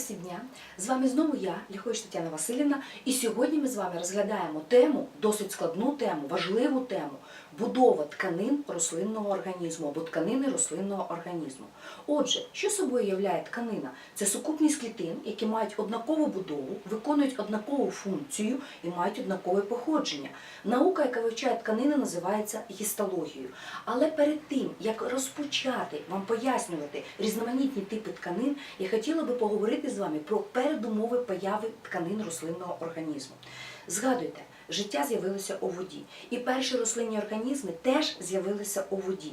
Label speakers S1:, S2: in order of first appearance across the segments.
S1: всім дня! З вами знову я, Ліхович Тетяна Васильівна, і сьогодні ми з вами розглядаємо тему, досить складну тему, важливу тему будова тканин рослинного організму або тканини рослинного організму. Отже, що собою являє тканина? Це сукупність клітин, які мають однакову будову, виконують однакову функцію і мають однакове походження. Наука, яка вивчає тканини, називається гістологією. Але перед тим, як розпочати вам пояснювати різноманітні типи тканин, я хотіла би поговорити з вами про передумови появи тканин рослинного організму. Згадуйте, життя з'явилося у воді, і перші рослинні організми теж з'явилися у воді.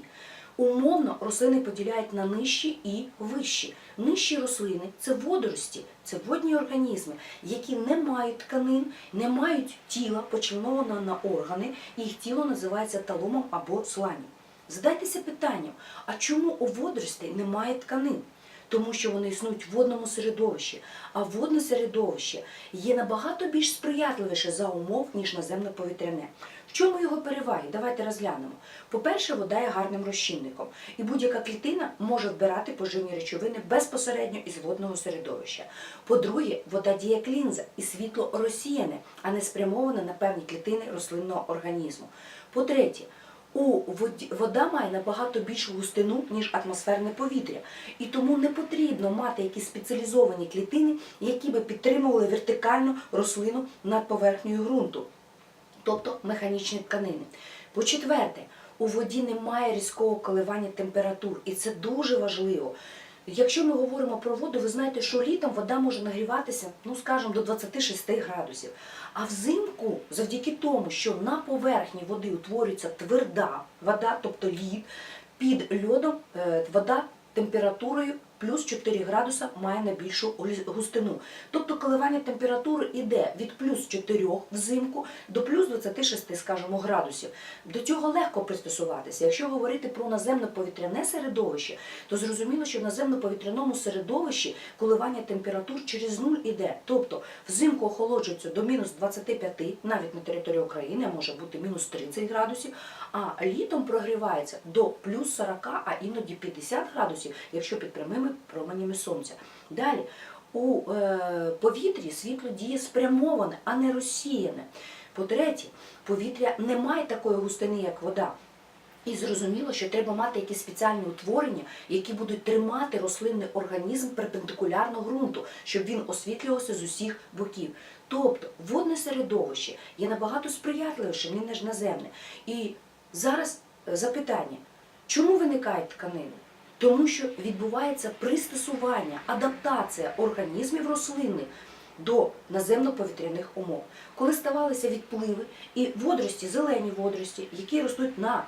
S1: Умовно рослини поділяють на нижчі і вищі. Нижчі рослини це водорості, це водні організми, які не мають тканин, не мають тіла, почленованого на органи, і їх тіло називається талумом або сланням. Задайтеся питанням, а чому у водоростей немає тканин? Тому що вони існують в водному середовищі, а водне середовище є набагато більш сприятливіше за умов, ніж наземно-повітряне. В чому його переваги? Давайте розглянемо. По-перше, вода є гарним розчинником, і будь-яка клітина може вбирати поживні речовини безпосередньо із водного середовища. По-друге, вода діє як лінза і світло розсіяне, а не спрямоване на певні клітини рослинного організму. По-третє, у воді вода має набагато більшу густину, ніж атмосферне повітря, і тому не потрібно мати якісь спеціалізовані клітини, які би підтримували вертикальну рослину над поверхнею ґрунту, тобто механічні тканини. По-четверте, у воді немає різкого коливання температур, і це дуже важливо. Якщо ми говоримо про воду, ви знаєте, що літом вода може нагріватися, ну скажімо, до 26 градусів. А взимку, завдяки тому, що на поверхні води утворюється тверда вода, тобто лід, під льодом е, вода температурою плюс 4 градуса має найбільшу густину. Тобто коливання температури йде від плюс 4 взимку до плюс 26, скажімо, градусів. До цього легко пристосуватися. Якщо говорити про наземно-повітряне середовище, то зрозуміло, що в наземно-повітряному середовищі коливання температур через нуль іде. Тобто взимку охолоджується до мінус 25, навіть на території України може бути мінус 30 градусів, а літом прогрівається до плюс 40, а іноді 50 градусів, якщо під прямими променями сонця. Далі. У е, повітрі світло діє спрямоване, а не розсіяне. По-третє, повітря не має такої густини, як вода. І зрозуміло, що треба мати якісь спеціальні утворення, які будуть тримати рослинний організм перпендикулярно ґрунту, щоб він освітлювався з усіх боків. Тобто водне середовище є набагато сприятливішим, ніж наземне. І зараз запитання, чому виникають тканини? Тому що відбувається пристосування, адаптація організмів рослини до наземно-повітряних умов. Коли ставалися відпливи і водорості, зелені водорості, які ростуть на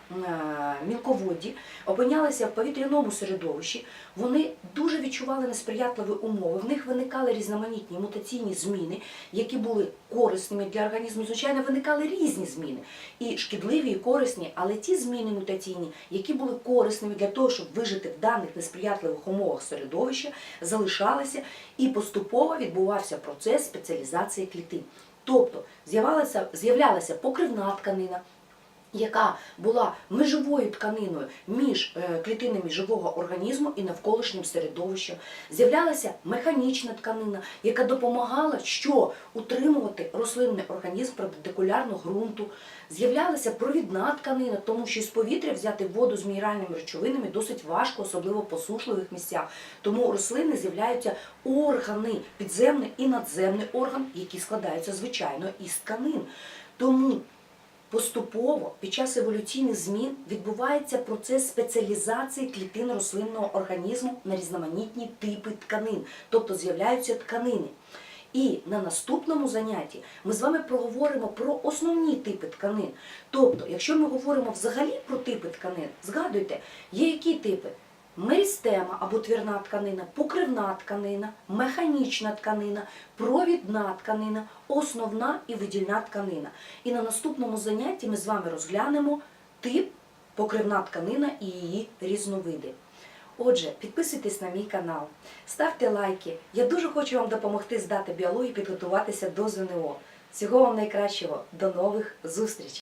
S1: мілководді, опинялися в повітряному середовищі, вони дуже відчували несприятливі умови. В них виникали різноманітні мутаційні зміни, які були корисними для організму. Звичайно, виникали різні зміни, і шкідливі, і корисні, але ті зміни мутаційні, які були корисними для того, щоб вижити в даних несприятливих умовах середовища, залишалися і поступово відбувався процес спеціалізації клітин. Тобто з'являлася покривна тканина, яка була межовою тканиною між е, клітинами живого організму і навколишнім середовищем. З'являлася механічна тканина, яка допомагала що утримувати рослинний організм перпендикулярно ґрунту. З'являлася провідна тканина, тому що з повітря взяти воду з мінеральними речовинами досить важко, особливо в посушливих місцях. Тому рослини з'являються органи, підземний і надземний орган, які складаються звичайно із тканин. Тому Поступово під час еволюційних змін відбувається процес спеціалізації клітин рослинного організму на різноманітні типи тканин, тобто з'являються тканини. І на наступному занятті ми з вами проговоримо про основні типи тканин. Тобто, якщо ми говоримо взагалі про типи тканин, згадуйте, є які типи? Мерістема або твірна тканина, покривна тканина, механічна тканина, провідна тканина, основна і видільна тканина. І на наступному занятті ми з вами розглянемо тип покривна тканина і її різновиди. Отже, підписуйтесь на мій канал, ставте лайки. Я дуже хочу вам допомогти здати біологію і підготуватися до ЗНО. Всього вам найкращого, до нових зустрічей!